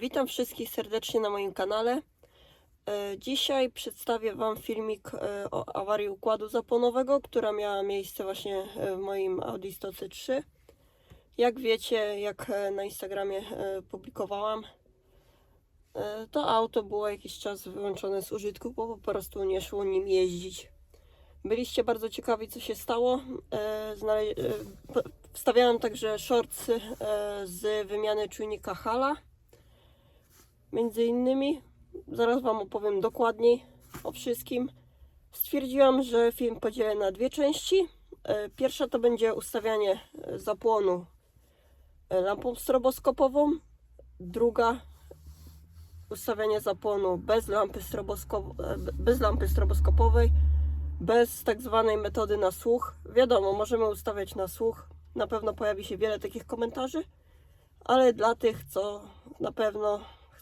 Witam wszystkich serdecznie na moim kanale. E, Dzisiaj przedstawię Wam filmik e, o awarii układu zapłonowego, która miała miejsce właśnie e, w moim Audi 100 C3. Jak wiecie, jak na Instagramie publikowałam, to auto było jakiś czas wyłączone z użytku, bo po prostu nie szło nim jeździć. Byliście bardzo ciekawi, co się stało. Wstawiałem także shortsy e, z wymiany czujnika Hala. Między innymi, zaraz Wam opowiem dokładniej o wszystkim. Stwierdziłam, że film podzielę na dwie części. E, Pierwsza to będzie ustawianie e, zapłonu e, lampą stroboskopową. Druga ustawianie zapłonu bez lampy, strobosko- bez lampy stroboskopowej, bez tak zwanej metody na słuch. Wiadomo, możemy ustawiać na słuch. Na pewno pojawi się wiele takich komentarzy, ale dla tych, co na pewno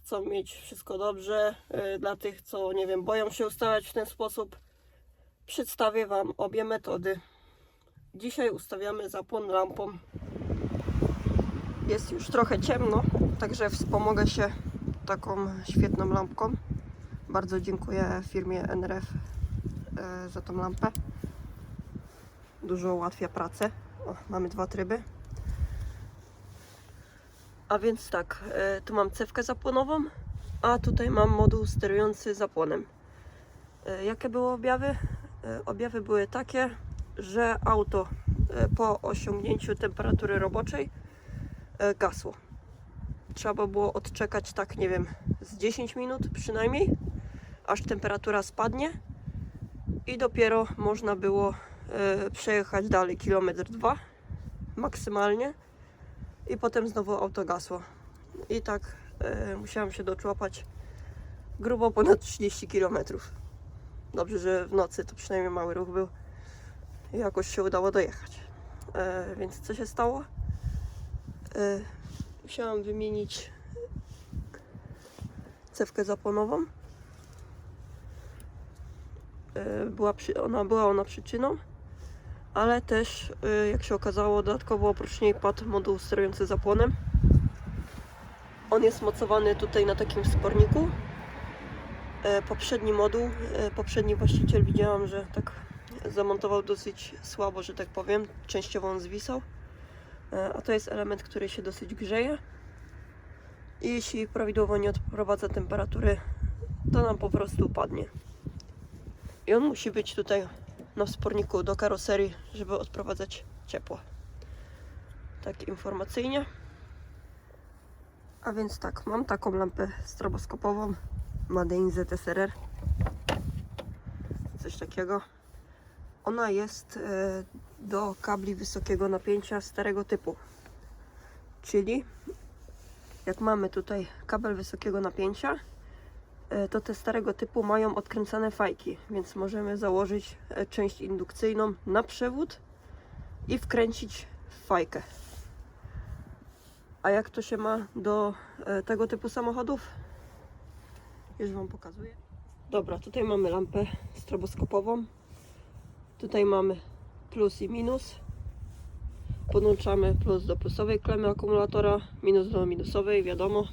chcą mieć wszystko dobrze, y, dla tych, co nie wiem, boją się ustawiać w ten sposób, przedstawię Wam obie metody. Dzisiaj ustawiamy zapłon lampą. Jest już trochę ciemno, także wspomogę się taką świetną lampką. Bardzo dziękuję firmie NRF e, za tą lampę. Dużo ułatwia pracę. O, mamy dwa tryby. A więc tak, e, tu mam cewkę zapłonową, a tutaj mam moduł sterujący zapłonem. E, Jakie były objawy? E, Objawy były takie, że auto po osiągnięciu temperatury roboczej gasło. Trzeba było odczekać tak, nie wiem, z 10 minut przynajmniej, aż temperatura spadnie i dopiero można było przejechać dalej kilometr dwa maksymalnie i potem znowu auto gasło. I tak e, musiałam się doczłapać grubo ponad 30 km. Dobrze, że w nocy to przynajmniej mały ruch był i jakoś się udało dojechać. E, więc co się stało? E, musiałam wymienić cewkę zapłonową. E, była przy, ona była ona przyczyną ale też, y, jak się okazało, dodatkowo oprócz niej padł moduł sterujący zapłonem. On jest mocowany tutaj na takim wsporniku. E, Poprzedni moduł, e, poprzedni właściciel widziałam, że tak zamontował dosyć słabo, że tak powiem, częściowo on zwisał. E, A to jest element, który się dosyć grzeje. I jeśli prawidłowo nie odprowadza temperatury, to nam po prostu upadnie. I on musi być tutaj na wsporniku do karoserii, żeby odprowadzać ciepło. Tak informacyjnie. A więc tak, mam taką lampę stroboskopową Made in ZSRR. Coś takiego. Ona jest e, do kabli wysokiego napięcia starego typu. Czyli jak mamy tutaj kabel wysokiego napięcia, to te starego typu mają odkręcane fajki, więc możemy założyć e, część indukcyjną na przewód i wkręcić fajkę. A jak to się ma do e, tego typu samochodów? Już Wam pokazuję. Dobra, tutaj mamy lampę stroboskopową. Tutaj mamy plus i minus. Podłączamy plus do plusowej klemy akumulatora, minus do minusowej, wiadomo,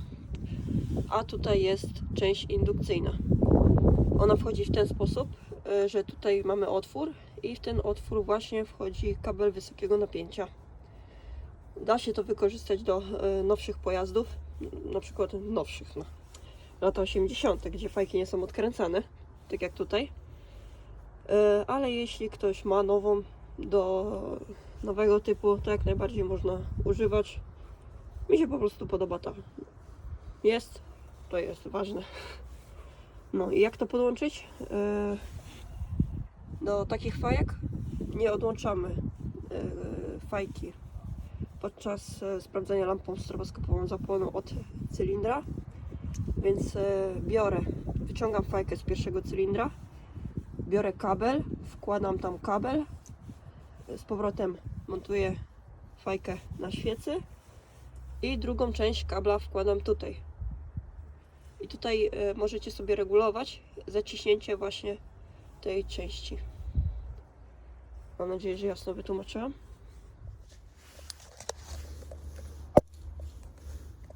a tutaj jest część indukcyjna. Ona wchodzi w ten sposób, e, że tutaj mamy otwór i w ten otwór właśnie wchodzi kabel wysokiego napięcia. Da się to wykorzystać do e, nowszych pojazdów, na przykład nowszych, no, lata 80., gdzie fajki nie są odkręcane, tak jak tutaj. E, Ale jeśli ktoś ma nową do nowego typu, to jak najbardziej można używać. Mi się po prostu podoba ta jest, to jest ważne. No i jak to podłączyć? Yy, Do takich fajek nie odłączamy yy, fajki podczas yy, sprawdzania lampą stroboskopową zapłonu od cylindra. Więc biorę, wyciągam fajkę z pierwszego cylindra, biorę kabel, wkładam tam kabel, z powrotem montuję fajkę na świecy i drugą część kabla wkładam tutaj. I tutaj e, możecie sobie regulować zaciśnięcie właśnie tej części. Mam nadzieję, że jasno wytłumaczyłam.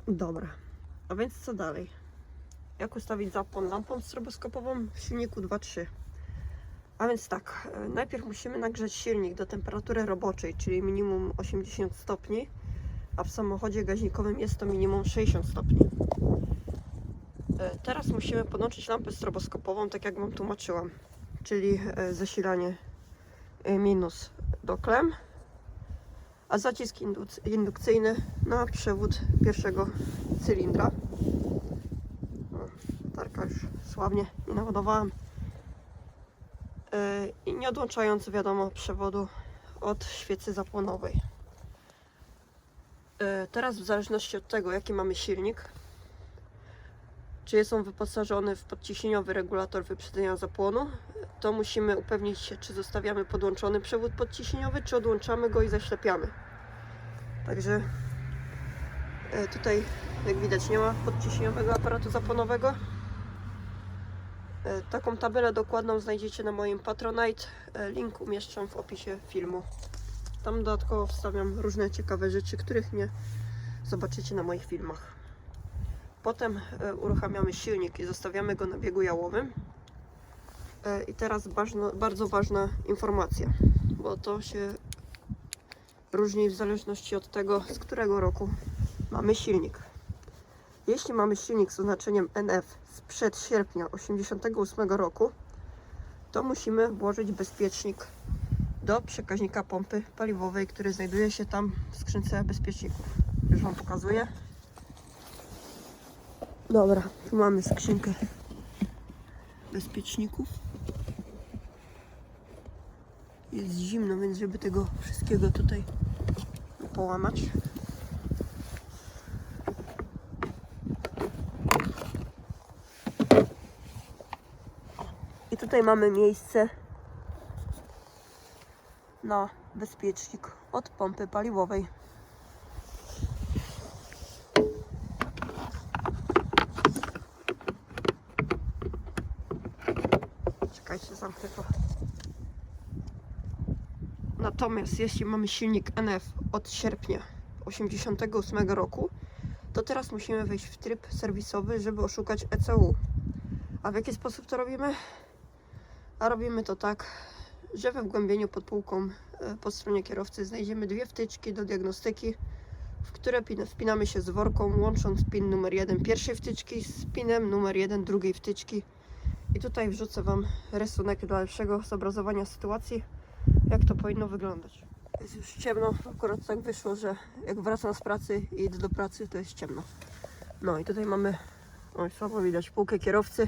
Dobra. A więc co dalej? Jak ustawić zapłon lampą stroboskopową w silniku 2.3? A więc tak, e, najpierw musimy nagrzać silnik do temperatury roboczej, czyli minimum 80 stopni, a w samochodzie gaźnikowym jest to minimum 60 stopni. E, Teraz musimy podłączyć lampę stroboskopową, tak jak Wam tłumaczyłam, czyli e, zasilanie e, minus do klem, a zacisk indukcyjny na przewód pierwszego cylindra. Tarka już sławnie nie naładowałem. E, I nie odłączając, wiadomo, przewodu od świecy zapłonowej. Teraz w zależności od tego, jaki mamy silnik, czy jest on wyposażony w podciśnieniowy regulator wyprzedzenia zapłonu, to musimy upewnić się, czy zostawiamy podłączony przewód podciśnieniowy, czy odłączamy go i zaślepiamy. Także e, tutaj, jak widać, nie ma podciśnieniowego aparatu zapłonowego. E, Taką tabelę dokładną znajdziecie na moim Patronite. E, Link umieszczam w opisie filmu. Tam dodatkowo wstawiam różne ciekawe rzeczy, których nie zobaczycie na moich filmach. Potem e, uruchamiamy silnik i zostawiamy go na biegu jałowym. E, I teraz ważno, bardzo ważna informacja, bo to się różni w zależności od tego, z którego roku mamy silnik. Jeśli mamy silnik z oznaczeniem NF sprzed sierpnia 1988 roku, to musimy włożyć bezpiecznik do przekaźnika pompy paliwowej, który znajduje się tam w skrzynce bezpieczników. Już Wam pokazuję. Dobra, tu mamy skrzynkę bezpieczników. Jest zimno, więc żeby tego wszystkiego tutaj połamać. I tutaj mamy miejsce na bezpiecznik od pompy paliwowej. Natomiast jeśli mamy silnik NF od sierpnia 88 roku, to teraz musimy wejść w tryb serwisowy, żeby oszukać ECU. A w jaki sposób to robimy? A robimy to tak, że we wgłębieniu pod półką e, po stronie kierowcy znajdziemy dwie wtyczki do diagnostyki, w które pin- wpinamy się z worką, łącząc pin numer 1 pierwszej wtyczki z pinem numer 1 drugiej wtyczki. I tutaj wrzucę Wam rysunek dla lepszego zobrazowania sytuacji, jak to powinno wyglądać. Jest już ciemno, akurat tak wyszło, że jak wracam z pracy i idę do pracy, to jest ciemno. No i tutaj mamy, oj słabo widać, półkę kierowcy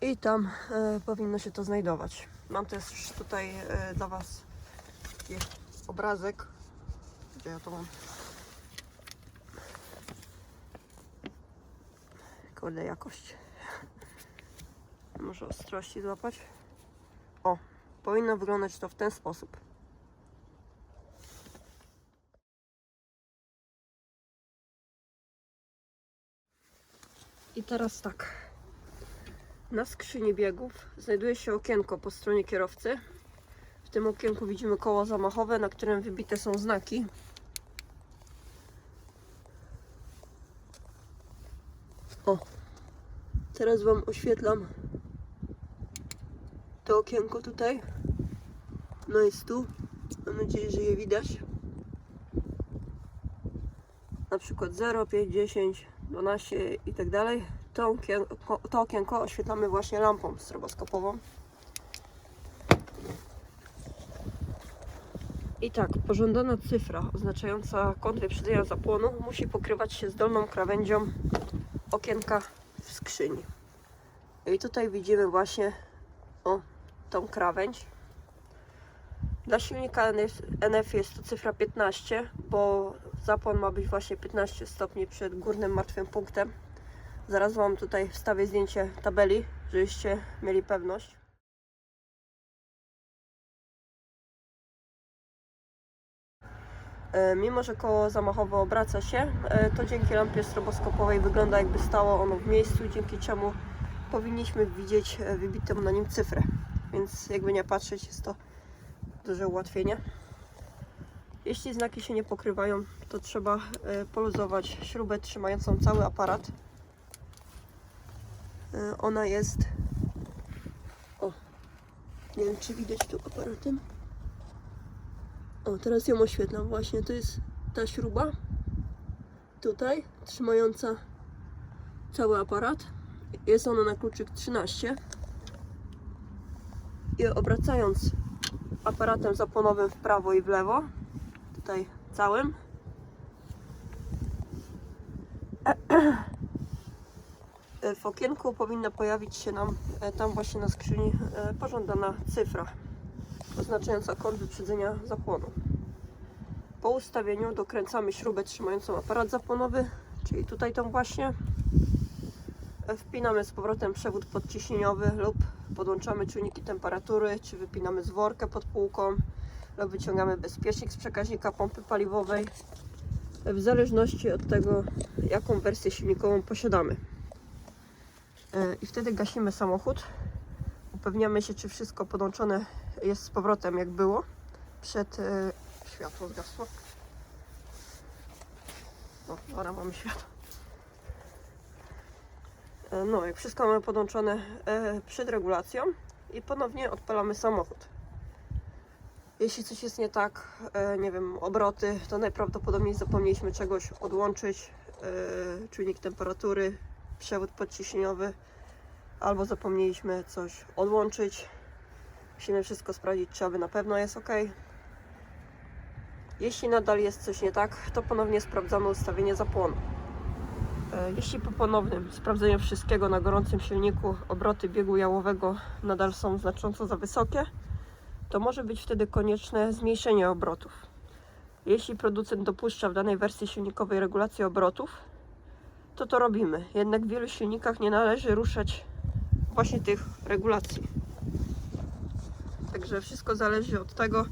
i tam e, powinno się to znajdować. Mam też tutaj e, dla Was taki obrazek, gdzie ja to mam. Kurde, jakość. Może ostrości złapać. O, powinno wyglądać to w ten sposób. I teraz tak. Na skrzyni biegów znajduje się okienko po stronie kierowcy. W tym okienku widzimy koło zamachowe, na którym wybite są znaki. O, teraz Wam oświetlam to okienko tutaj. No jest tu. Mam nadzieję, że je widać. Na przykład 0, 5, 10, 12 i tak dalej. To okienko, oświetlamy właśnie lampą stroboskopową. I tak, pożądana cyfra oznaczająca kąt wyprzedzenia zapłonu musi pokrywać się z dolną krawędzią okienka w skrzyni. I tutaj widzimy właśnie o tą krawędź. Dla silnika NF, jest to cyfra 15, bo zapłon ma być właśnie 15 stopni przed górnym martwym punktem. Zaraz Wam tutaj wstawię zdjęcie tabeli, żebyście mieli pewność. E, Mimo, że koło zamachowe obraca się, e, to dzięki lampie stroboskopowej wygląda jakby stało ono w miejscu, dzięki czemu powinniśmy widzieć e, wybitą na nim cyfrę. Więc jakby nie patrzeć, jest to duże ułatwienie. Jeśli znaki się nie pokrywają, to trzeba e, poluzować śrubę trzymającą cały aparat. E, Ona jest. O, nie wiem czy widać tu aparatem. O, teraz ją oświetlam. Właśnie to jest ta śruba. Tutaj, trzymająca cały aparat. Jest ona na kluczyk 13. Obracając aparatem zapłonowym w prawo i w lewo, tutaj całym, w okienku powinna pojawić się nam e, tam właśnie na skrzyni e, pożądana cyfra oznaczająca kod wyprzedzenia zapłonu. Po ustawieniu dokręcamy śrubę trzymającą aparat zapłonowy, czyli tutaj tą właśnie. E, Wpinamy z powrotem przewód podciśnieniowy lub podłączamy czujniki temperatury, czy wypinamy zworkę pod półką lub wyciągamy bezpiecznik z przekaźnika pompy paliwowej w zależności od tego, jaką wersję silnikową posiadamy. E, I wtedy gasimy samochód. Upewniamy się, czy wszystko podłączone jest z powrotem jak było. Przed e, światło zgasło. O, dobra, mamy światło. E, No, jak wszystko mamy podłączone e, przed regulacją i ponownie odpalamy samochód. Jeśli coś jest nie tak, e, nie wiem, obroty, to najprawdopodobniej zapomnieliśmy czegoś odłączyć, czujnik temperatury, przewód podciśnieniowy, albo zapomnieliśmy coś odłączyć. Musimy wszystko sprawdzić, czy aby na pewno jest ok. Jeśli nadal jest coś nie tak, to ponownie sprawdzamy ustawienie zapłonu. E, Jeśli po ponownym sprawdzeniu wszystkiego na gorącym silniku obroty biegu jałowego nadal są znacząco za wysokie, to może być wtedy konieczne zmniejszenie obrotów. Jeśli producent dopuszcza w danej wersji silnikowej regulację obrotów, to to robimy. Jednak w wielu silnikach nie należy ruszać właśnie tych regulacji. Także wszystko zależy od tego,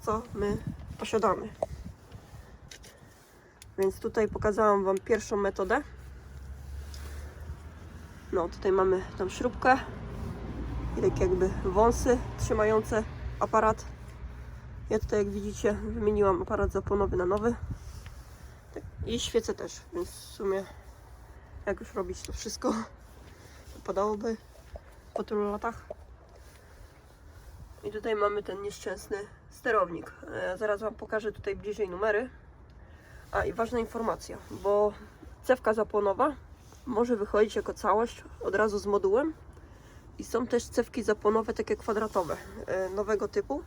co my posiadamy. Więc tutaj pokazałam Wam pierwszą metodę. No, tutaj mamy tą śrubkę i tak jakby wąsy trzymające aparat. Ja tutaj, jak widzicie, wymieniłam aparat zapłonowy na nowy. Tak, I świecę też, więc w sumie jak już robić to wszystko, wypadałoby po tylu latach. I tutaj mamy ten nieszczęsny sterownik. E, zaraz Wam pokażę tutaj bliżej numery. A i ważna informacja, bo cewka zapłonowa może wychodzić jako całość od razu z modułem. I są też cewki zapłonowe takie kwadratowe, e, nowego typu.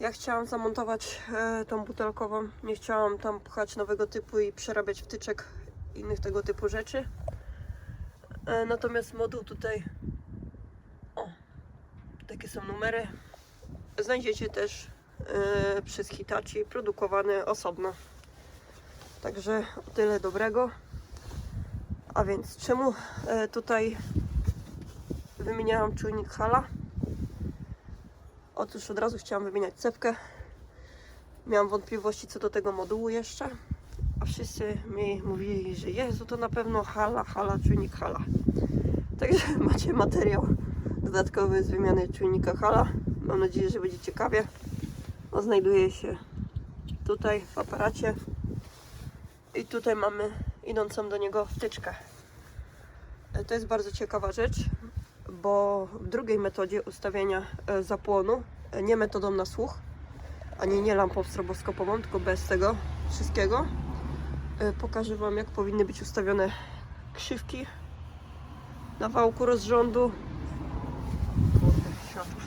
Ja chciałam zamontować e, tą butelkową, nie chciałam tam pchać nowego typu i przerabiać wtyczek innych tego typu rzeczy. E, Natomiast moduł tutaj, o, takie są numery, znajdziecie też e, przez Hitachi produkowany osobno. Także o tyle dobrego. A więc czemu e, tutaj wymieniałam czujnik Hala? Otóż od razu chciałam wymieniać cewkę. Miałam wątpliwości co do tego modułu jeszcze. A wszyscy mi mówili, że Jezu, to na pewno Hala, Hala, czujnik Hala. Także macie materiał dodatkowy z wymiany czujnika Hala. Mam nadzieję, że będzie ciekawie. On znajduje się tutaj w aparacie. I tutaj mamy idącą do niego wtyczkę. E, To jest bardzo ciekawa rzecz, bo w drugiej metodzie ustawiania e, zapłonu, e, nie metodą na słuch, ani nie lampą stroboskopową, tylko bez tego wszystkiego, pokażę Wam jak powinny być ustawione krzywki na wałku rozrządu. Kurde, światło.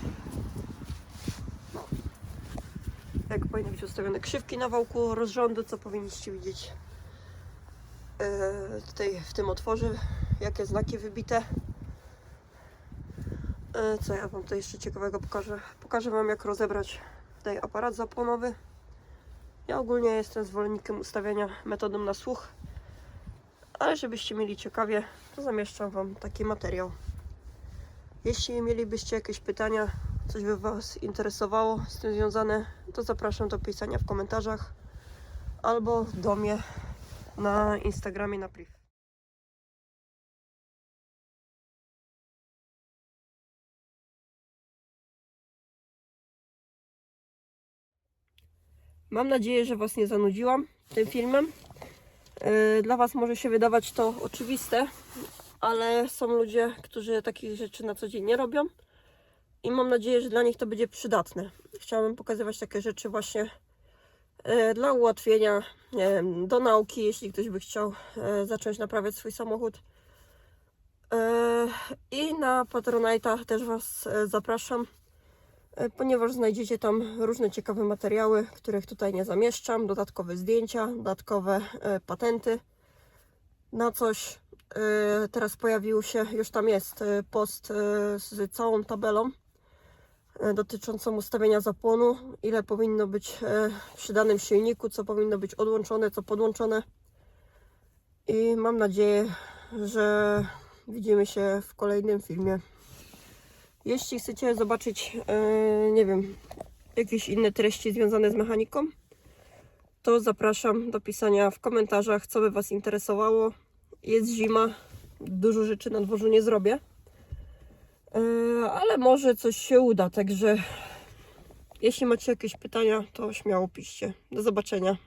No. Jak powinny być ustawione krzywki na wałku rozrządu, co powinniście widzieć e, tutaj w tym otworze, jakie znaki wybite. E, Co ja Wam tutaj jeszcze ciekawego pokażę? Pokażę Wam jak rozebrać tutaj aparat zapłonowy. Ja ogólnie jestem zwolennikiem ustawiania metodą na słuch, ale żebyście mieli ciekawie, to zamieszczam Wam taki materiał. Jeśli mielibyście jakieś pytania, coś by Was interesowało z tym związane, to zapraszam do pisania w komentarzach albo do mnie na Instagramie na priv. Mam nadzieję, że Was nie zanudziłam tym filmem. Yy, Dla Was może się wydawać to oczywiste, ale są ludzie, którzy takich rzeczy na co dzień nie robią i mam nadzieję, że dla nich to będzie przydatne. Chciałabym pokazywać takie rzeczy właśnie e, dla ułatwienia do nauki, jeśli ktoś by chciał e, zacząć naprawiać swój samochód. E, I na Patronite'a też Was zapraszam, ponieważ znajdziecie tam różne ciekawe materiały, których tutaj nie zamieszczam, dodatkowe zdjęcia, dodatkowe patenty na coś. Teraz pojawił się, już tam jest post z całą tabelą dotyczącą ustawienia zapłonu, ile powinno być e, przy danym silniku, co powinno być odłączone, co podłączone. I mam nadzieję, że widzimy się w kolejnym filmie. Jeśli chcecie zobaczyć, e, nie wiem, jakieś inne treści związane z mechaniką, to zapraszam do pisania w komentarzach, co by Was interesowało. Jest zima, dużo rzeczy na dworzu nie zrobię. Yy, ale może coś się uda, także jeśli macie jakieś pytania, to śmiało piszcie. Do zobaczenia.